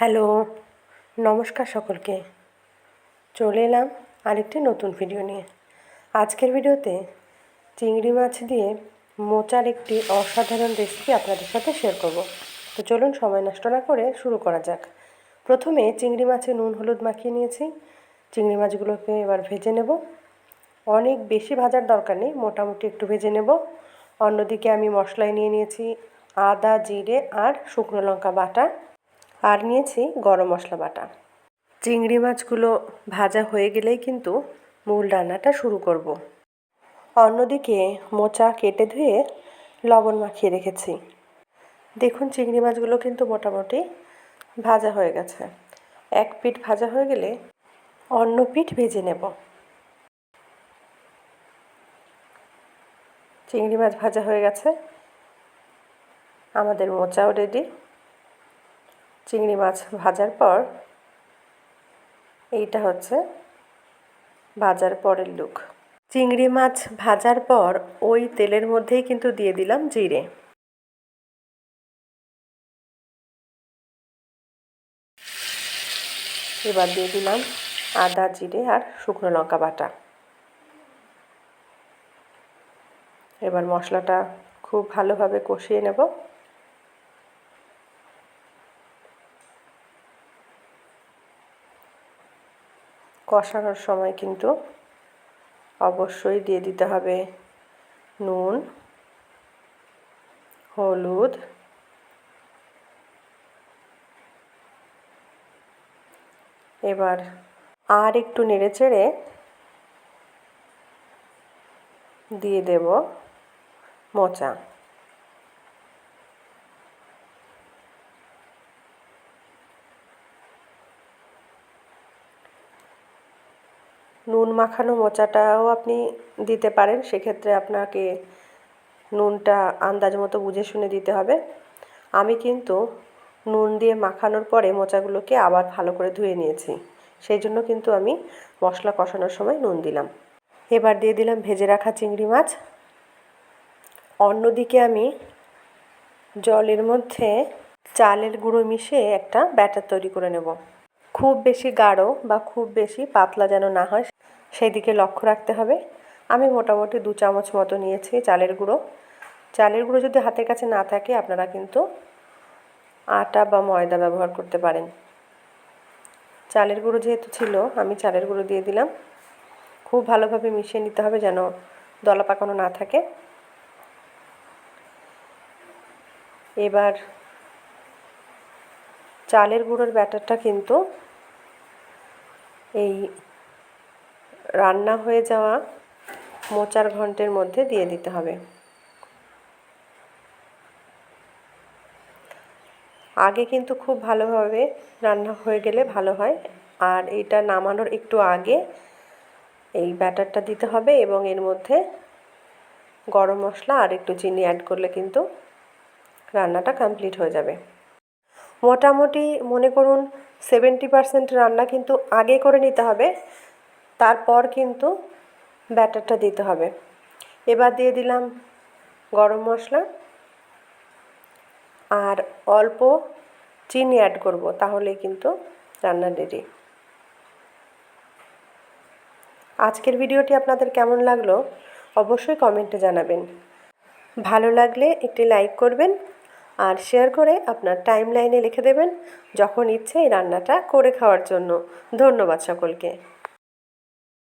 Hello, নমস্কার সকলকে। চলে এলাম আরেকটি নতুন ভিডিও নিয়ে। আজকের ভিডিওতে চিংড়ি মাছ দিয়ে মোচার একটি অসাধারণ রেসিপি আপনাদের সাথে শেয়ার করব। তো চলুন সময় নষ্ট না করে শুরু করা যাক। প্রথমে চিংড়ি মাছে নুন, হলুদ মাখিয়ে নিয়েছি। চিংড়ি মাছগুলোকে এবার ভেজে নেব। অনেক বেশি ভাজার দরকার নেই, মোটামুটি একটু ভেজে নেব। অন্যদিকে আমি মশলায় নিয়ে নিয়েছি আদা, জিরে আর শুকনো লঙ্কা বাটা। আর নিয়েছি গরম মশলা বাটা। চিংড়ি মাছগুলো ভাজা হয়ে গেলেই কিন্তু মূল রান্নাটা শুরু করব। অন্যদিকে মোচা কেটে ধুয়ে লবণ মাখিয়ে রেখেছি। দেখুন চিংড়ি মাছগুলো কিন্তু মোটামুটি ভাজা হয়ে গেছে। এক পিঠ ভাজা হয়ে গেলে অন্য পিঠ ভেজে নেব। চিংড়ি মাছ ভাজা হয়ে গেছে। আমাদের মোচাও রেডি চিংড়ি মাছ ভাজার পর এইটা হচ্ছে ভাজার পরের লুক চিংড়ি মাছ ভাজার পর ওই তেলের মধ্যেই কিন্তু দিয়ে দিলাম জিরে। এবার দিয়ে দিলাম আদা, জিরে আর শুকনো লঙ্কা বাটা। এবার মশলাটা খুব ভালোভাবে কষিয়ে নেব। কষানোর সময় কিন্তু অবশ্যই দিয়ে দিতে হবে নুন, হলুদ, এবার আর একটু নেড়ে চেড়ে দিয়ে দেব মোচা। নুন মাখানো মোচাটাও আপনি দিতে পারেন। সেক্ষেত্রে আপনাকে নুনটা আন্দাজ মতো বুঝে শুনে দিতে হবে। আমি কিন্তু নুন দিয়ে মাখানোর পরে মোচাগুলোকে আবার ভালো করে ধুয়ে নিয়েছি। সেই জন্য কিন্তু আমি মশলা কষানোর সময় নুন দিলাম। এবার দিয়ে দিলাম ভেজে রাখা চিংড়ি মাছ। অন্যদিকে আমি জলের মধ্যে চালের গুঁড়ো মিশিয়ে একটা ব্যাটার তৈরি করে নেব। খুব বেশি গাঢ় বা খুব বেশি পাতলা যেন না হয় সেই দিকে লক্ষ্য রাখতে হবে। আমি মোটামুটি দু চামচ মতো নিয়েছি চালের গুঁড়ো। চালের গুঁড়ো যদি হাতের কাছে না থাকে, আপনারা কিন্তু আটা বা ময়দা ব্যবহার করতে পারেন। চালের গুঁড়ো যেহেতু ছিল, আমি চালের গুঁড়ো দিয়ে দিলাম। খুব ভালোভাবে মিশিয়ে নিতে হবে যেন দলা পাকানো না থাকে। এবার চালের গুঁড়োর ব্যাটারটা কিন্তু এই রান্না হয়ে যাওয়া মোচার ঘন্টের মধ্যে দিয়ে দিতে হবে। আগে কিন্তু খুব ভালোভাবে রান্না হয়ে গেলে ভালো হয়। আর এটা নামানোর একটু আগে এই ব্যাটারটা দিতে হবে এবং এর মধ্যে গরম মশলা আর একটু চিনি অ্যাড করলে কিন্তু রান্নাটা কমপ্লিট হয়ে যাবে। মোটামুটি মনে করুন সেভেন্টি পারসেন্ট রান্না কিন্তু আগে করে নিতে হবে, তারপর কিন্তু ব্যাটারটা দিতে হবে। এবার দিয়ে দিলাম গরম মশলা আর অল্প চিনি অ্যাড করব, তাহলেই কিন্তু রান্না রেডি আজকের ভিডিওটি আপনাদের কেমন লাগল অবশ্যই কমেন্টে জানাবেন। ভালো লাগলে একটি লাইক করবেন আর শেয়ার করে আপনার টাইম লাইনে লিখে দেবেন যখন ইচ্ছে এই রান্নাটা করে খাওয়ার জন্য। ধন্যবাদ সকলকে।